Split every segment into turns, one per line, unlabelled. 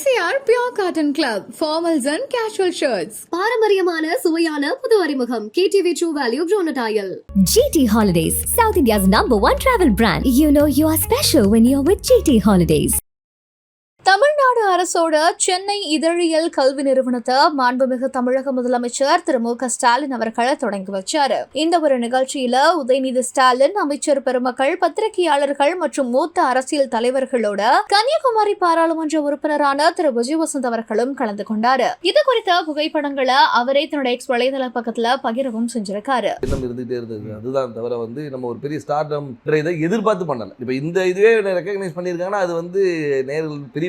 MCR Pure Cotton Club, formals and casual shirts.
பாரம்பரியமான சுவையான புது அறிமுகம் கேடிவி ட்ரூ வேல்யூ ப்ரோனடாயல்
GT Holidays, South India's number one travel brand. You know you are special when you're with GT Holidays.
Tamil Nadu அரசோட சென்னை இதழியல் கல்வி நிறுவனத்தை மாண்புமிகு தமிழக முதலமைச்சர் திரு மு க ஸ்டாலின் அவர்கள் தொடங்கி வச்சாரு. இந்த ஒரு நிகழ்ச்சியில உதயநிதி ஸ்டாலின் அமைச்சர் பெருமக்கள் பத்திரிகையாளர்கள் மற்றும் மூத்த அரசியல் தலைவர்களோட கன்னியாகுமரி பாராளுமன்ற உறுப்பினரான திரு விஜய் வசந்த் அவர்களும் கலந்து கொண்டாரு. இது குறித்த புகைப்படங்களை அவரே தன்னுடைய எக்ஸ் வலைதள பக்கத்துல பகிரவும் செஞ்சிருக்காரு.
இருந்தது. அதுதான் தவிர வந்து நம்ம ஒரு பெரிய ஸ்டார்டம் எதிர்பார்த்து பண்ணல. இப்போ இந்த இதுவே ரெக்கக்னைஸ் பண்ணிருக்காங்கன்னா அது வந்து நேரில் பெரிய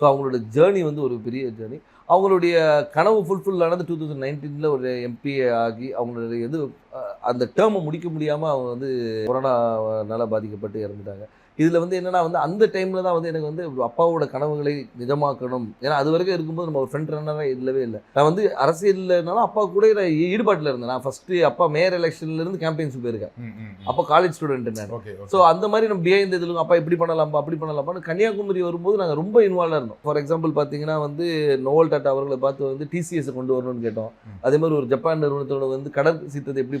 ஸோ அவங்களோட ஜேர்னி வந்து ஒரு பெரிய ஜேர்னி அவங்களுடைய கனவு ஃபுல்ஃபில் ஆனது டூ தௌசண்ட் நைன்டீனில் ஒரு எம்பி ஆகி அவங்களுடைய இது அந்த டேர்மை முடிக்க முடியாமல் அவங்க வந்து கொரோனானால பாதிக்கப்பட்டு இறந்துட்டாங்க. இதில் வந்து என்னன்னா வந்து அந்த டைமில் தான் வந்து எனக்கு வந்து அப்பாவோட கனவுகளை நிஜமாக்கணும். ஏன்னா அது வரைக்கும் இருக்கும்போது நம்ம ஒரு ஃப்ரெண்ட் ரன்னராக இல்லவே இல்லை. நான் வந்து அரசியல்னாலும் அப்பா கூட நான் ஈடுபாட்டில் இருந்தேன். நான் ஃபஸ்ட்டு அப்பா மேயர் எலெக்ஷன்லேருந்து கேம்பெயின்ஸ் போயிருக்கேன். அப்போ காலேஜ் ஸ்டூடெண்ட் நான். ஸோ அந்த மாதிரி நம்ம பிஹைண்ட் இதில் அப்பா இப்படி பண்ணலாம்ப்பா அப்படி பண்ணலாம்ப்பான்னு கன்னியாகுமரி வரும்போது நாங்கள் ரொம்ப இன்வால்வாக இருந்தோம். ஃபார் எக்ஸாம்பிள் பார்த்தீங்கன்னா வந்து நோவல் டாட்டா அவர்களை பார்த்து வந்து டிசிஎஸ் கொண்டு வரணும்னு கேட்டோம். அதே மாதிரி ஒரு ஜப்பான் நிறுவனத்தோட வந்து கடல் சீத்தத்தை எப்படி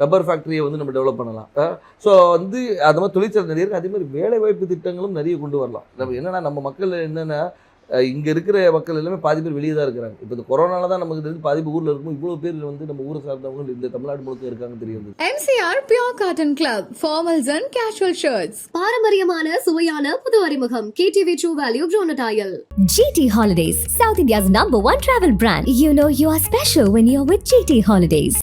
ரப்பர் ஃபேக்ட்ரியை வந்து நம்ம டெவலப் பண்ணலாம். ஸோ வந்து அது மாதிரி தொழிற்சாலை நிறைய இருக்குது அதே மாதிரி வேலைவாய்ப்பு திட்டங்களும் நிறைய கொண்டு வரலாம். நம்ம என்னென்னா நம்ம மக்கள் என்னென்னா இங்கே இருக்கிற மக்கள் எல்லாமே பாதி பேர் வெளியே தான் இருக்கிறாங்க. இப்போ இந்த கொரோனால தான் நமக்கு தெரிஞ்சு பாதி ஊரில் இருக்கும் இவ்வளோ பேர் வந்து நம்ம ஊரை சார்ந்தவங்க இந்த தமிழ்நாடு முழுக்க இருக்காங்கன்னு தெரியுது MCR
MCR cotton club formals and casual shirts
பாரம்பரியமான சுவையான புது அறிமுகம். கேடிவி ட்ரூ வேல்யூ ப்ரோனடாயல்
GT holidays South India's number one travel brand you know you are special when you're with GT Holidays.